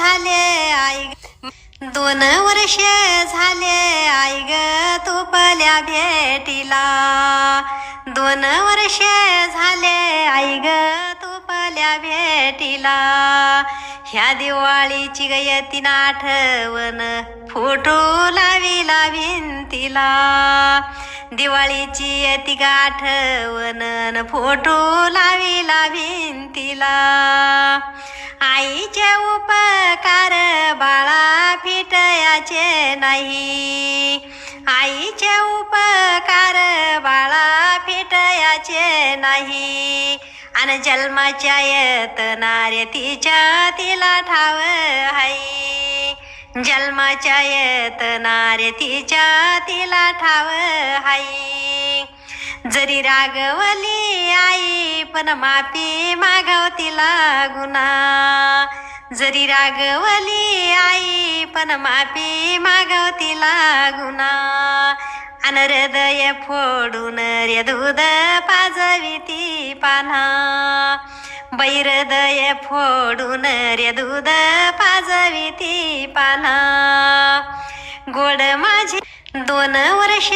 झाले आई ग. दोन वर्ष झाले आई ग तुपल्या भेटीला. दोन वर्ष झाले आई ग तुपल्या भेटीला. ह्या दिवाळीची गयतीन आठवण फोटो लाविला भिंतीला. दिवाळीची येती गाठवण फोटो लाविला भिंतीला. फिटयाचे नाही. आईचे उपकार बाळा फिटयाचे नाही. आणि जन्माच्या येतनारे तिच्या तिला ठाव हाई जन्माच्या येतनारे तिच्या तिला ठाव हाई जरी रागवली आई पण माफी मागव तिला गुन्हा. जरी रागवली आई पण माफी मागवतीला तिला गुन्हा अन हृदय फोडून रे दूध पाजवी ती पान्हा बैरदय फोडून रे दूध पाजवी ती पान्हा गोड माझे दोन वर्ष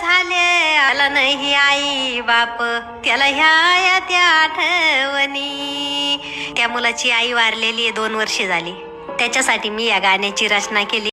झाले आला नाही आई बाप त्याला ह्या त्या आठवणी. त्या मुलाची आई वारलेली आहे दोन वर्ष झाली. त्याच्यासाठी मी या गाण्याची रचना केली.